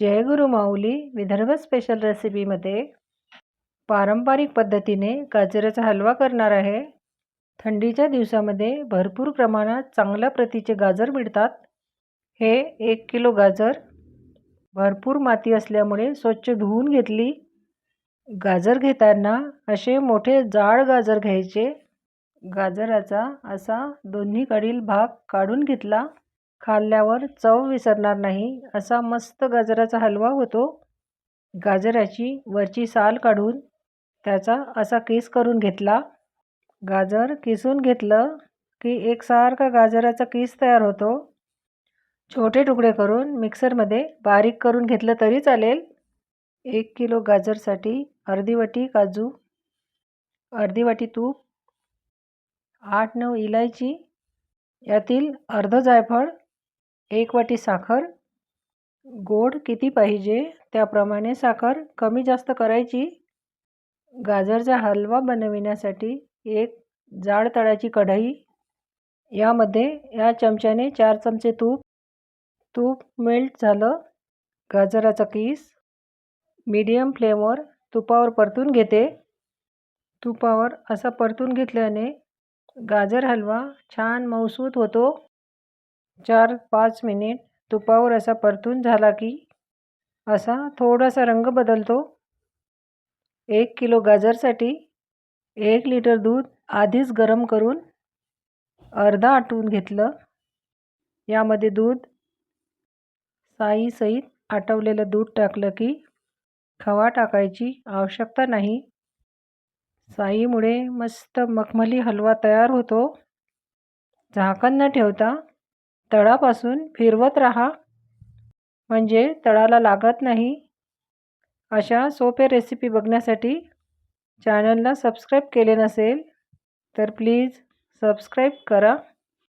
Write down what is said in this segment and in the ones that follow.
जय गुरु माऊली Vidarbha special रेसिपीमध्ये पारंपरिक पद्धतीने गाजराचा हलवा करणार आहे. थंडीच्या दिवसामध्ये भरपूर प्रमाणात चांगल्या प्रतीचे गाजर मिळतात. हे एक किलो गाजर भरपूर माती असल्यामुळे स्वच्छ धुवून घेतली. गाजर घेताना असे मोठे जाड गाजर घ्यायचे. गाजराचा असा दोन्हीकडील भाग काढून घेतला. खाल्ल्यावर चव विसरणार नाही असा मस्त गाजराचा हलवा होतो. गाजराची वरची साल काढून त्याचा असा केस करून घेतला. गाजर किसून घेतलं की एकसारखा गाजराचा केस तयार होतो. छोटे तुकडे करून मिक्सरमध्ये बारीक करून घेतलं तरी चालेल. एक किलो गाजरसाठी अर्धी वाटी काजू अर्धी वाटी तूप आठ नऊ इलायची यातील अर्धं जायफळ एक वाटी साखर. गोड किती पाहिजे? त्याप्रमाणे साखर कमी जास्त करायची. गाजरचा हलवा बनविण्यासाठी एक जाड तळाची कढई. यामध्ये या चमच्याने चार चमचे तूप. तूप मेल्ट झालं. गाजराचा किस. मीडियम फ्लेमवर तुपावर परतून घेते. तुपावर असा परतून घेतल्याने गाजर हलवा छान मऊसूत होतो. चार पाच मिनिट तुपावर असा परतून झाला की असा थोडासा रंग बदलतो. एक किलो गाजरसाठी एक लिटर दूध आधीच गरम करून अर्धा आटवून घेतलं. यामध्ये दूध साईसहित आटवलेलं दूध टाकलं की खवा टाकायची आवश्यकता नाही. साईमुळे मस्त मखमली हलवा तयार होतो. झाकण न ठेवता तळापासून फिरवत राहा. म्हणजे तळाला लागत नाही. अशा सोप्या रेसिपी बघण्यासाठी चॅनलला सबस्क्राईब केले नसेल तर प्लीज सबस्क्राईब करा.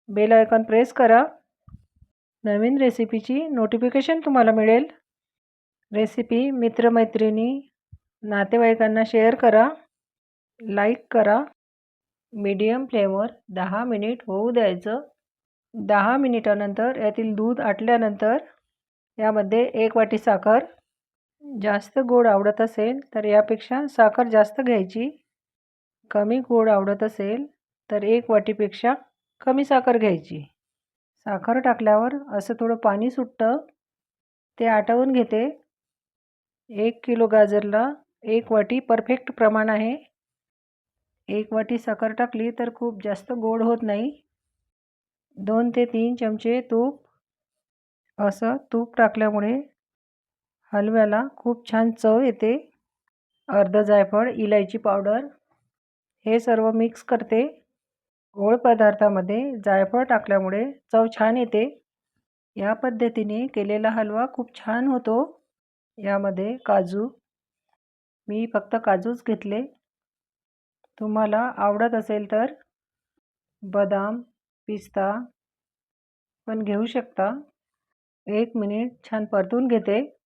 बेल आयकॉन प्रेस करा. नवीन रेसिपीची नोटिफिकेशन तुम्हाला मिळेल. रेसिपी मित्रमैत्रिणी नातेवाईकांना शेअर करा. लाईक करा. मीडियम फ्लेमवर दहा मिनिट होऊ द्यायचं. दहा मिनिटानंतर यातील दूध आटल्यानंतर यामध्ये एक वाटी साखर जास्त गोड आवडत असेल तर यापेक्षा साखर जास्त घ्यायची. कमी गोड आवडत असेल तर एक वाटीपेक्षा कमी साखर घ्यायची. साखर टाकल्यावर असं थोडं पाणी सुटतं. ते आटवून घेते. एक किलो गाजरला एक वाटी परफेक्ट प्रमाण आहे. एक वाटी साखर टाकली तर खूप जास्त गोड होत नाही. दोन ते तीन चमचे तूप. असं तूप टाकल्यामुळे हलव्याला खूप छान चव येते. अर्ध जायफळ इलायची पावडर. हे सर्व मिक्स करते. गोड पदार्थामध्ये जायफळ टाकल्यामुळे चव छान येते. या पद्धतीने केलेला हलवा खूप छान होतो. यामध्ये काजू. मी फक्त काजूच घेतले. तुम्हाला आवडत असेल तर बदाम पिस्ता पण घेऊ शकता. एक मिनिट छान परतून घेते.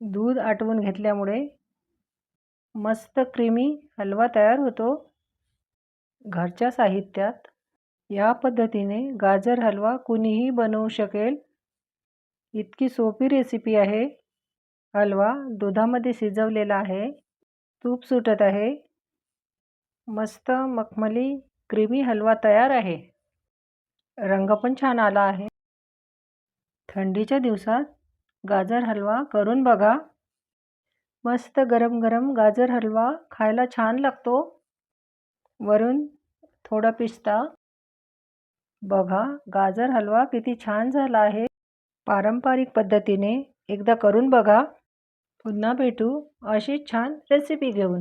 दूध आटवून घेतल्यामुळे मस्त क्रीमी हलवा तयार होतो. घरच्या साहित्यात या पद्धतीने गाजर हलवा कुणीही बनवू शकेल. इतकी सोपी रेसिपी आहे. हलवा दुधामध्ये शिजवलेला आहे. तूप सुटत आहे. मस्त मखमली क्रीमी हलवा तयार आहे. रंग पण छान आला आहे. थंडीच्या दिवसात गाजर हलवा करून बघा. मस्त गरम गरम गाजर हलवा खायला छान लागतो. वरून थोडा पिस्ता. बघा गाजर हलवा किती छान झाला आहे. पारंपरिक पद्धतीने एकदा करून बघा. पुन्हा भेटू अशी छान रेसिपी घेऊन.